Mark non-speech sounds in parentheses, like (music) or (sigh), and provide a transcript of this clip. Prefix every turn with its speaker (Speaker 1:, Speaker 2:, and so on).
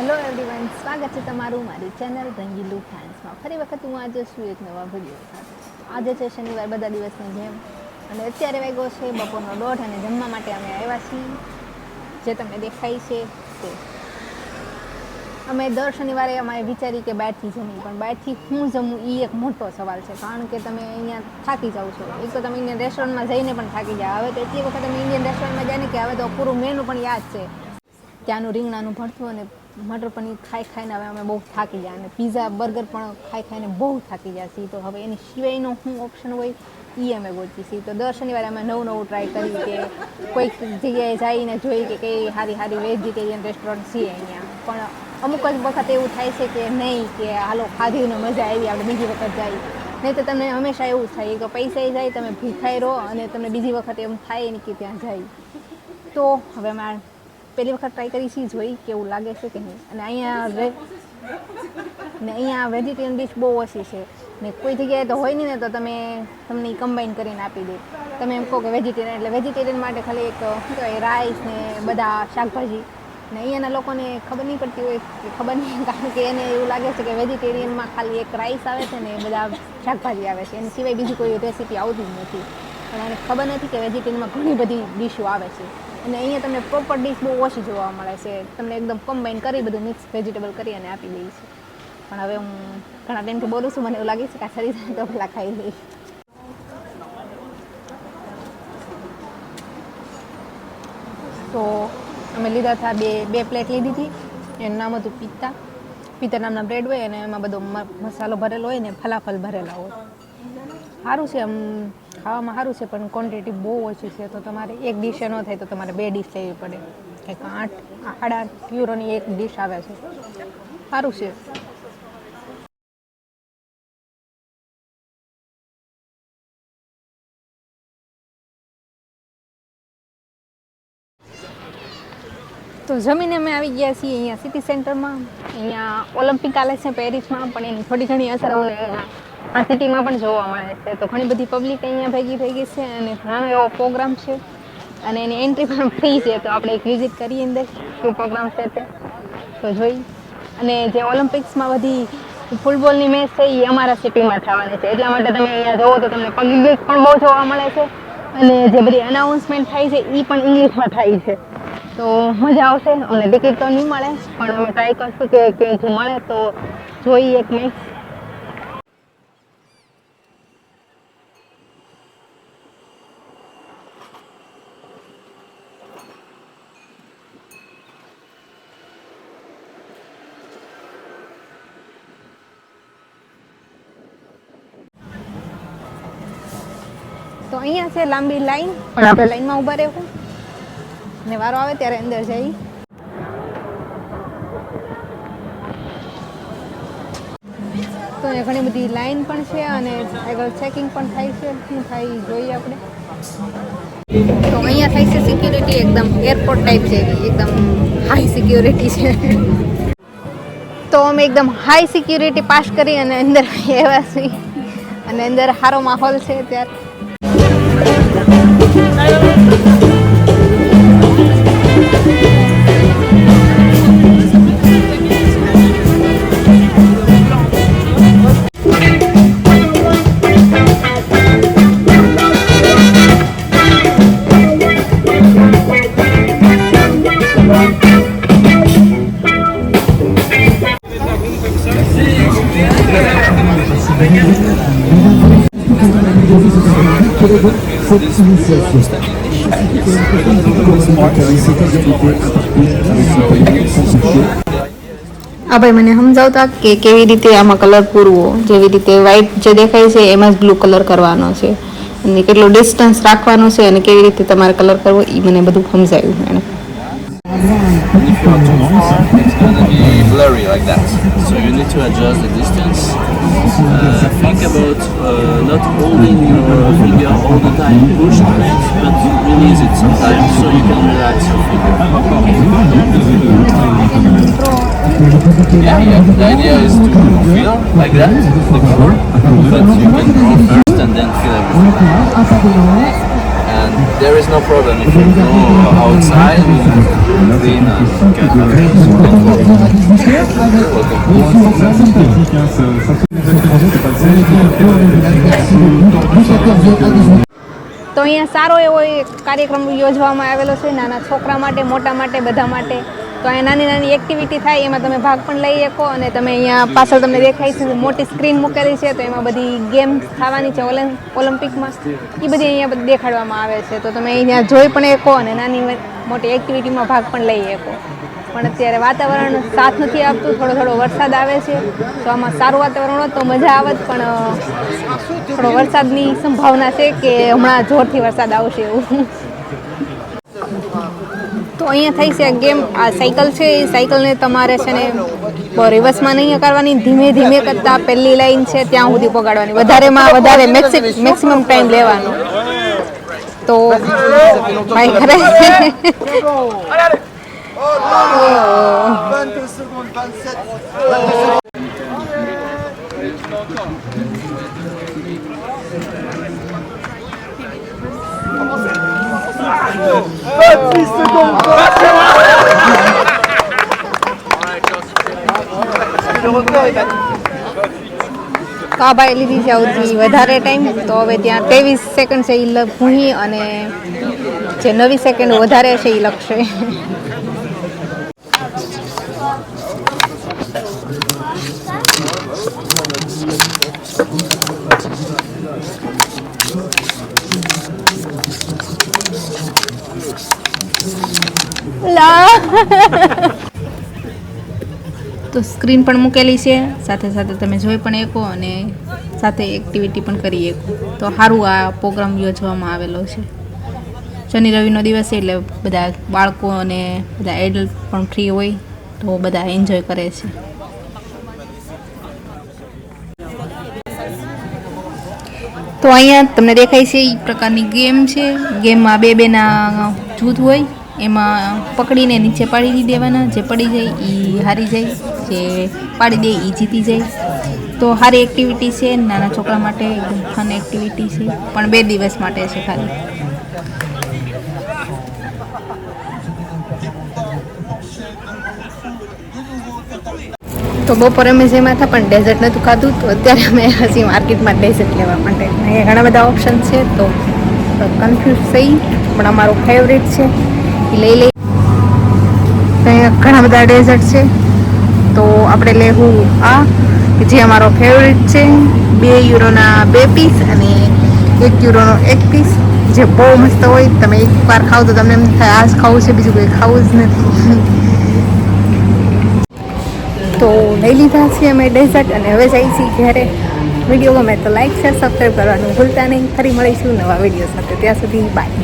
Speaker 1: Hello everyone સ્વાગત છે તમારું મારી ચેનલ રંગીલુ ફેન્સમાં ફરી વખત હું આજે છું એક નવા વીડિયો સાથે આજે છે શનિવાર, બધા દિવસની જેમ. અને અત્યારે વાગ્યો છે બપોરનો દોઢ અને જમવા માટે અમે આવ્યા છીએ. જે તમને દેખાય છે તે. અમે દર શનિવારે અમારે વિચારી કે બહારથી જમી પણ બહારથી હું જમું એ એક મોટો સવાલ છે. કારણ કે તમે અહીંયા થાકી જાઓ છો. એક તો તમે ઇન્ડિયન રેસ્ટોરન્ટમાં જઈને પણ થાકી જાઓ હવે તો એટલી વખત અમે ઇન્ડિયન રેસ્ટોરન્ટમાં જાય ને કે હવે તો પૂરું મેનુ પણ યાદ છે. ત્યાંનું રીંગણાનું ભરતું અને મટર પનીર ખાઈ ખાઈને હવે અમે બહુ થાકી જાય અને પીઝા બર્ગર પણ ખાઈ ખાઈને બહુ થાકી જાય છીએ. તો હવે એની સિવાયનો શું ઓપ્શન હોય એ અમે ગોતી છીએ. તો દર શનિવારે અમે નવું નવું ટ્રાય કરી કે કોઈક જગ્યાએ જઈને જોઈ કે કઈ સારી સારી વેજીટેરિયન રેસ્ટોરન્ટ છીએ અહીંયા. પણ અમુક જ વખત એવું થાય છે કે નહીં, કે હાલો, ખાધીને મજા આવી, આપણે બીજી વખત જાય નહીં તો તમને હંમેશા એવું થાય, કે પૈસા જાય, તમે ભીખાઈ રહો અને તમને બીજી વખત એમ થાય નહીં કે ત્યાં જાય તો હવે મારે પહેલી વખત ટ્રાય કરી છીએ જોઈ કેવું લાગે છે કે નહીં. અને અહીંયા ને અહીંયા વેજીટેરિયન ડિશ બહુ ઓછી છે. ને કોઈ જગ્યાએ તો હોય નહીં ને, તો તમે તમને કમ્બાઈન કરીને આપી દે. તમે એમ કહો કે વેજીટેરિયન એટલે વેજીટેરિયન માટે ખાલી એક, શું કહેવાય રાઈસ ને બધા શાકભાજી. ને અહીંયાના લોકોને ખબર નહીં પડતી હોય કે ખબર નહીં, (laughs) કારણ કે એને એવું લાગે છે કે વેજીટેરિયનમાં ખાલી એક રાઈસ આવે છે ને બધા શાકભાજી આવે છે. એની સિવાય બીજી કોઈ રેસીપી આવતી જ નથી. પણ એને ખબર નથી કે વેજીટેરિયનમાં ઘણી બધી ડીશો આવે છે. અને અહીંયા તમને પ્રોપર ડીશ બહુ ઓછી જોવા મળે છે. તમને એકદમ કમ્બાઈન કરી બધું મિક્સ વેજીટેબલ કરી અને આપી દઈ છે પણ હવે હું ઘણા ટાઈમથી બોલું છું, મને એવું લાગે છે કે આ તો પેલા ખાઈ લઈ તો અમે લીધા હતા બે બે પ્લેટ લીધી હતી. એનું નામ હતું પિત્તા. પિત્તા નામના બ્રેડ હોય અને એમાં બધો મસાલો ભરેલો હોય ને ફલાફલ ભરેલા હોય. સારું છે, આમ ખાવામાં સારું છે, પણ ક્વોન્ટિટી બહુ ઓછી છે, તો તમારે એક ડિશ ન થાય તો તમારે બે ડીશ લેવી પડે. કંઈક આઠ સાડા આઠ યુરોની એક ડીશ આવે છે. સારું છે. તો જમીને અમે આવી ગયા છીએ અહીંયા સિટી સેન્ટરમાં અહીંયા ઓલિમ્પિક આલે છે પેરિસમાં પણ એની થોડી ઘણી અસર આ સિટીમાં પણ જોવા મળે છે. તો ઘણી બધી પબ્લિક અહીંયા ભેગી ભેગી છે અને ઘણો એવો પ્રોગ્રામ છે. અને એની એન્ટ્રી પણ ફ્રી છે. તો આપણે એક વિઝિટ કરીએ અંદર શું પ્રોગ્રામ છે તે. તો જોઈ. અને જે ઓલિમ્પિક્સમાં બધી ફૂટબોલની મેચ છે એ અમારા સિટીમાં થવાની છે. એટલા માટે તમે અહીંયા જોવો તો તમને પબ્લિક પણ બહુ જોવા મળે છે. અને જે બધી અનાઉન્સમેન્ટ થાય છે એ પણ ઇંગ્લિશમાં થાય છે. તો મજા આવશે. અને ટિકિટ તો નહીં મળે, પણ અમે ટ્રાય કરશું કે કે જો મળે. તો જોઈ એક મેચ તો અહીંયા છે લાંબી લાઈન. પણ આપણે લાઈનમાં ઊભા રહેવું. ને વારો આવે ત્યારે અંદર જઈ. તો અહીંયા ઘણી બધી લાઈન પણ છે અને આગળ ચેકિંગ પણ થાય છે. શું થાય જોઈએ આપણે. તો અહીંયા થાય છે સિક્યુરિટી એકદમ એરપોર્ટ ટાઈપ છે. એકદમ હાઈ સિક્યુરિટી છે. તો અમે એકદમ હાઈ સિક્યુરિટી પાસ કરી અને અંદર આવ્યા છીએ. અને અંદર સારો માહોલ છે ત્યારે Dale, dale. આ ભાઈ મને સમજાવતા કે કેવી રીતે આમાં કલર પૂરવો જેવી રીતે વ્હાઈટ જે દેખાય છે એમાં જ બ્લુ કલર કરવાનો છે અને કેટલો ડિસ્ટન્સ રાખવાનો છે અને કેવી રીતે તમારે કલર કરવો એ મને બધું
Speaker 2: the distance. Uh, think about uh, not holding your finger all the time pushed on it, but release it sometimes so you can relax. Yeah, yeah. The idea is to feel like that, the color, but you can draw first and then feel everything. There is no problem if you go outside, clean and get
Speaker 1: તો અહીંયા સારો એવો કાર્યક્રમ યોજવામાં આવેલો છે નાના છોકરા માટે મોટા માટે બધા માટે તો અહીંયા નાની નાની એક્ટિવિટી થાય, એમાં તમે ભાગ પણ લઈ શકો અને તમે અહીંયા પાછળ તમને દેખાય છે મોટી સ્ક્રીન મૂકેલી છે, તો એમાં બધી ગેમ્સ થવાની છે ઓલિમ ઓલિમ્પિકમાં એ બધી અહીંયા દેખાડવામાં આવે છે. તો તમે અહીંયા જોઈ પણ શકો અને નાની મોટી એક્ટિવિટીમાં ભાગ પણ લઈ શકો. પણ અત્યારે વાતાવરણ સાથ નથી આપતું, થોડો થોડો વરસાદ આવે છે, તો આમાં સારું વાતાવરણ હોત તો મજા આવત, પણ થોડો વરસાદની સંભાવના છે કે હમણાં જોરથી વરસાદ આવશે એવું. તો અહીંયા થઈ છે ગેમ. આ સાયકલ છે, એ સાયકલને તમારે છે ને રિવર્સમાં નહીં કરવાની ધીમે ધીમે કરતાં પહેલી લાઈન છે, ત્યાં સુધી પગાડવાની. વધારેમાં વધારે મેક્સિમમ ટાઈમ લેવાનો. તો ભાઈ ખરે. તો આ ભાઈ લીધી છે સૌથી વધારે ટાઈમ તો હવે ત્યાં ત્રેવીસ સેકન્ડ છે એ લખું અને જે નવી સેકન્ડ વધારે છે એ લખશે તો સ્ક્રીન પણ મૂકેલી છે, સાથે સાથે તમે જોઈ પણ શકો અને સાથે એક્ટિવિટી પણ કરી શકો. તો સારું આ પ્રોગ્રામ યોજવામાં આવેલો છે. શનિ રવિનો દિવસ એટલે બધા બાળકો અને બધા એડલ્ટ પણ ફ્રી હોય તો બધા એન્જોય કરે છે. તો અહીંયા તમને દેખાય છે એ પ્રકારની ગેમ છે. ગેમમાં બે બેના જૂથ હોય. એમાં પકડીને નીચે પાડી દેવાના, જે પડી જાય એ હારી જાય, જે પાડી દે એ જીતી જાય. તો સારી એક્ટિવિટી છે, નાના છોકરા માટે એકદમ ફન એક્ટિવિટી છે, પણ બે દિવસ માટે છે ખાલી. તો બપોરે અમે જેમાં હતા પણ ડેઝર્ટ નહોતું ખાધું, તો અત્યારે અમે હજી માર્કેટમાં ડેઝર્ટ લેવા માટે. અહીંયા ઘણા બધા ઓપ્શન છે, તો કન્ફ્યુઝ થઈ, પણ અમારો ફેવરેટ છે. એ લઈ લઈ અહીંયા ઘણા બધા ડેઝર્ટ છે. તો આપણે લેવું આ જે અમારો ફેવરેટ છે. બે યુરોના બે પીસ અને એક યુરોનો એક પીસ જે બહુ મસ્ત હોય, તમે એક વાર ખાવ તો તમને એમ થાય, આ જ ખાવું છે, બીજું કંઈ ખાવું જ નથી. તો લઈ લીધા છીએ અમે ડેઝર્ટ અને હવે જઈ છીએ ઘરે. વીડિયો ગમે તો લાઈક શેર સબસ્ક્રાઈબ કરવાનું ભૂલતા નહીં. ફરી મળીશું નવા વીડિયો સાથે. ત્યાં સુધી બાય